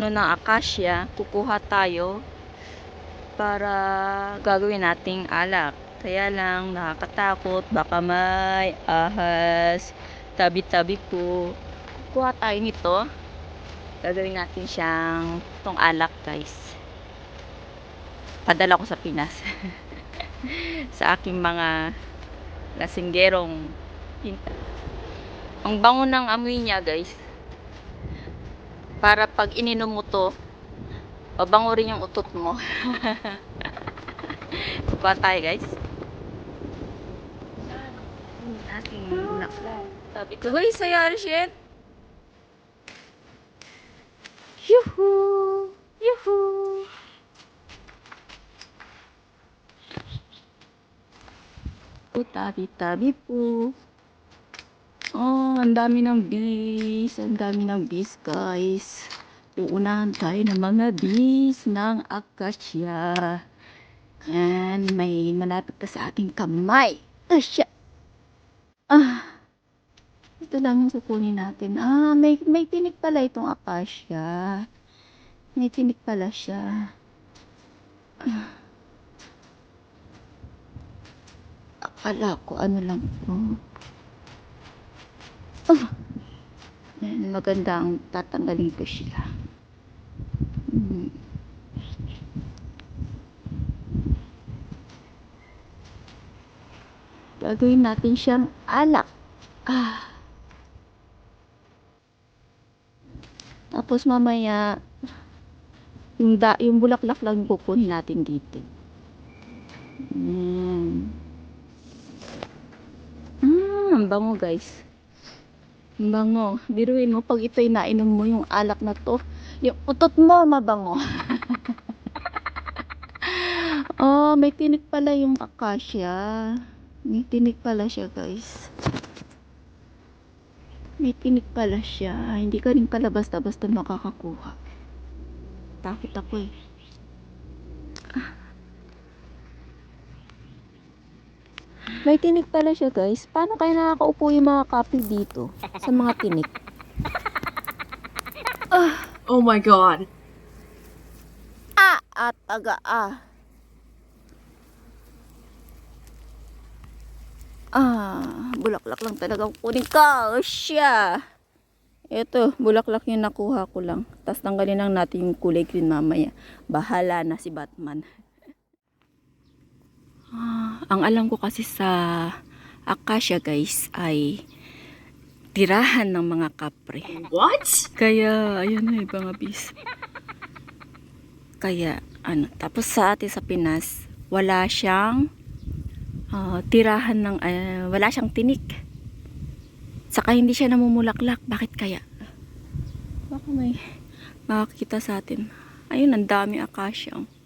ano ng akasya, kukuha tayo para gagawin nating alak. Kaya lang nakakatakot, baka may ahas, tabi-tabi ko. Kukuha tayo nito. Gagawin natin siyang tong alak, guys. Padala ko sa Pinas. sa aking mga lasinggerong pinta. Ang bango ng amoy niya, guys. Para pag ininom mo to, pabango rin yung utot mo. Kukuha tayo, guys. Ating. Sabi ko, Hoy, sa'yo, Arshen. Yuhu! Yuhu! Po, tabi-tabi po. Oh, ang dami ng bees. Ang dami ng bees, guys. Uunahan tayo ng mga bees ng akasya. Yan, may malapit na sa aking kamay. Asya. Ah. Ito lang yung kukunin natin. Ah, may, may tinik pala itong akasya. May tinik pala siya. Ah. Akala ko ano lang ito. Oh. Maganda ang tatanggalin ko sila. Hmm. Gagawin natin siyang alak. Ah. Tapos mamaya, yung, da, yung bulaklak lang kukunin natin dito. Mm. Mm, ang bango guys. Ang bango. Biruin mo, pag ito'y nainom mo yung alak na to, yung utot mo mabango. oh, may tinik pala yung akasya. May tinik pala siya guys. May tinik pala siya. Hindi ka rin pala basta-basta makakakuha. Takot ako eh. May tinik pala siya guys. Paano kaya nakakaupo yung mga kapil dito? Sa mga tinik. Oh my god. Ah! At taga ah. Ah, bulaklak lang talagang kunin ka. Oh, siya. Ito, bulaklak yung nakuha ko lang. Tapos tanggalin lang natin yung kulay green mamaya. Bahala na si Batman. Ah, ang alam ko kasi sa Akasha guys ay tirahan ng mga kapre. What? Kaya, ayun na mga bis. Kaya, ano, tapos sa atin sa Pinas, wala siyang ah, tirahan ng, ah, wala siyang tinik. Saka hindi siya namumulaklak. Bakit kaya? Baka may makakita sa atin. Ayun, ang dami akasya. Ah.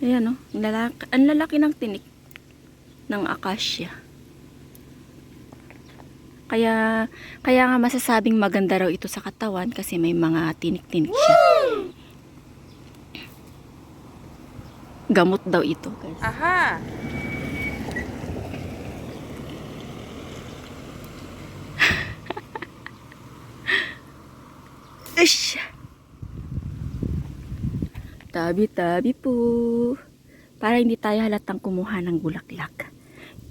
Ayan, oh. Ang lalaki, ang lalaki ng tinik ng akasya. Kaya, kaya nga masasabing maganda raw ito sa katawan kasi may mga tinik-tinik siya. Gamot daw ito, guys. Aha. Ish! Tabi-tabi po. Para hindi tayo halatang kumuha ng bulaklak.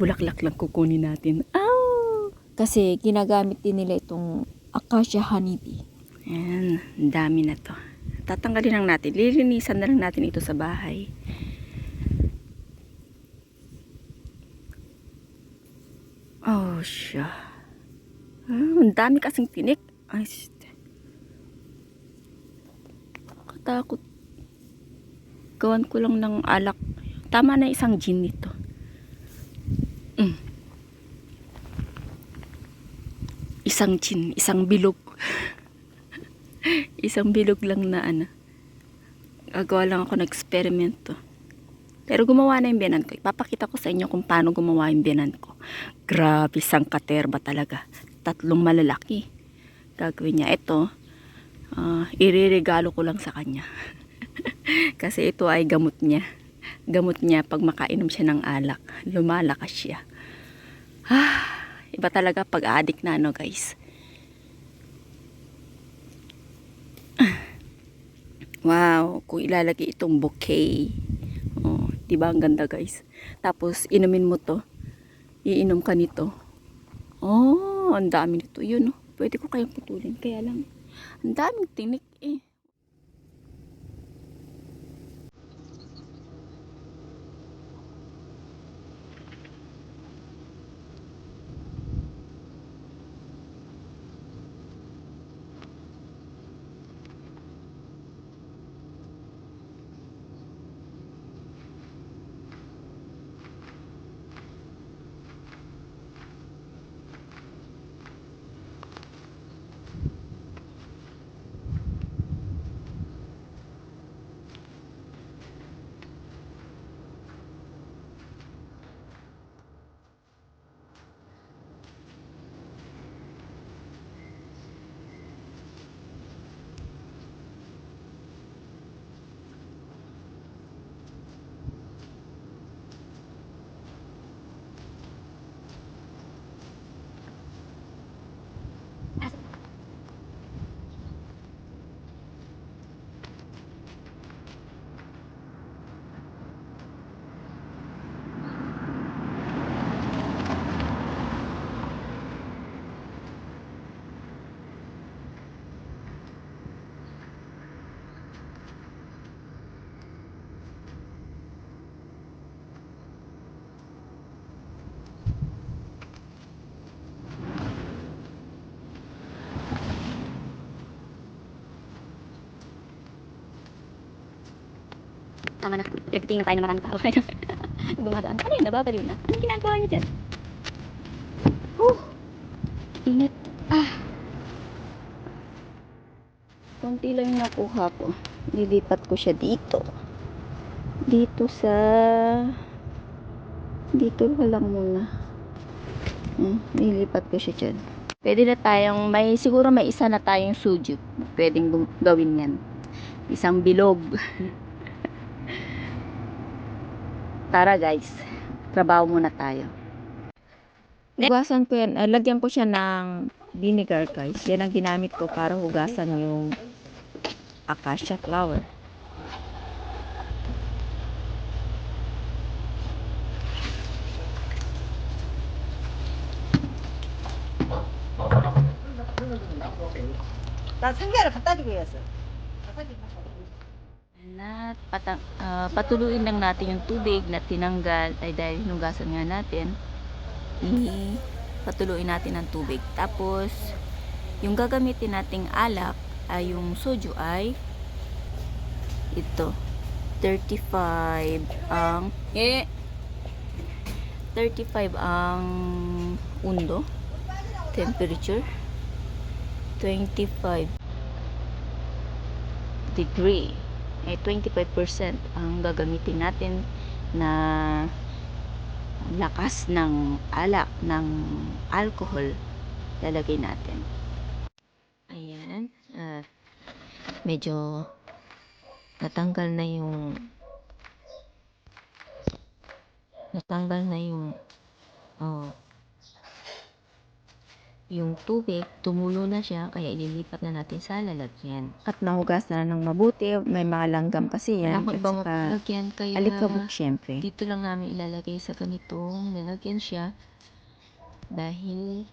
Bulaklak lang kukunin natin. Ow! Kasi ginagamit din nila itong acacia honeybee. Ayan, dami na to. Tatanggalin lang natin. Lilinisan na lang natin ito sa bahay. Oh, siya. Ah, ang dami kasing tinik. Ay, shit. Katakot. Gawan ko lang ng alak. Tama na isang gin nito. Mm. Isang gin, isang bilog. isang bilog lang na ano. Gagawa lang ako ng eksperimento. Pero gumawa na yung biyanan ko. Ipapakita ko sa inyo kung paano gumawa yung biyanan ko. Grabe, isang katerba talaga. Tatlong malalaki. Gagawin niya. Ito, ah, iririgalo ko lang sa kanya. Kasi ito ay gamot niya. Gamot niya pag makainom siya ng alak. Lumalakas siya. Ah, Iba talaga pag addict na ano guys. Wow, kung ilalagay itong bouquet. Oh, 'di ba ang ganda guys? Tapos inumin mo 'to. Iinom ka nito. Oh, ang dami nito 'yun, oh. Pwede ko kayang putulin kaya lang ang daming tinik eh. Tama na. Nagtitingin tayo ng maraming tao. Dumadaan. Ano yun? Nababaliw na. Anong ginagawa niyo dyan? Whew! Init. Ah! Konti lang yung nakuha ko. Nilipat ko siya dito. Dito sa... Dito lang muna. Hmm, nilipat ko siya dyan. Pwede na tayong, may, siguro may isa na tayong suju. Pwedeng gawin yan. Isang bilog. Tara guys, trabaho muna tayo. Hugasan ko yan, ah, lagyan ko siya ng vinegar guys. Yan ang ginamit ko para hugasan yung acacia flower. 나 상자를 갖다 주고 있었어. Na, patang, ah, patuluin lang natin yung tubig na tinanggal ay dahil hinugasan nga natin. I patuluin natin ang tubig. Tapos, yung gagamitin nating alak ay yung soju ay ito. 35 ang eh 35 ang undo temperature 25 degree eh 25% ang gagamitin natin na lakas ng alak ng alcohol lalagay natin Ayan. ah, medyo natanggal na yung natanggal na yung oh, yung tubig, tumulo na siya, kaya ililipat na natin sa lalagyan. at nahugas na ng mabuti may mga langgam kasi yan Wala akong at ibang saka lalagyan, kaya alikabok syempre dito lang namin ilalagay sa ganitong lalagyan siya dahil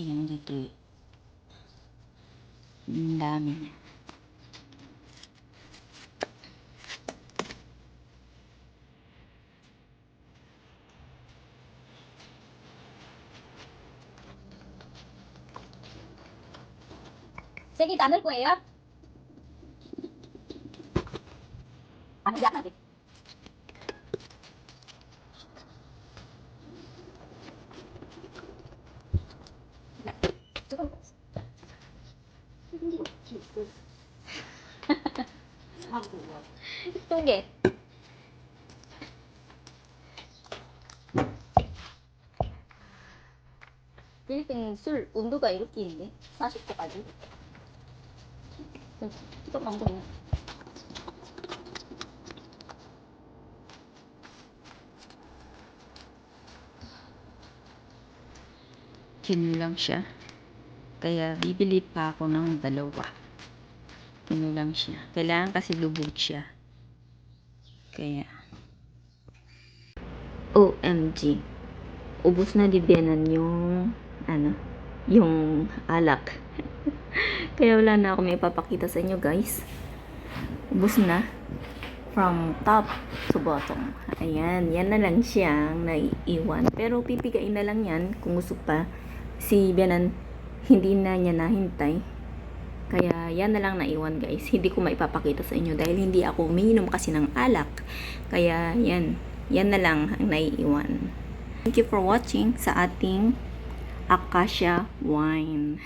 yang gitu ang dami niya. Sige, tunnel ko eh, ah. 두 개. 필리핀 술 온도가 이렇게 있네. 40도까지. 또 먹네. Kinulang siya. Kaya bibili pa ako ng dalawa. Kinulang siya. Kailangan kasi lubog siya. Kaya. OMG. Ubus na di Benan yung ano, yung alak. Kaya wala na ako may papakita sa inyo guys. Ubus na. From top to bottom. Ayan, yan na lang siyang naiiwan. Pero pipigain na lang yan kung gusto pa. Si Benan, hindi na niya nahintay. Kaya yan na lang naiwan guys. Hindi ko maipapakita sa inyo dahil hindi ako umiinom kasi ng alak. Kaya yan, yan na lang ang naiiwan. Thank you for watching sa ating Acacia Wine.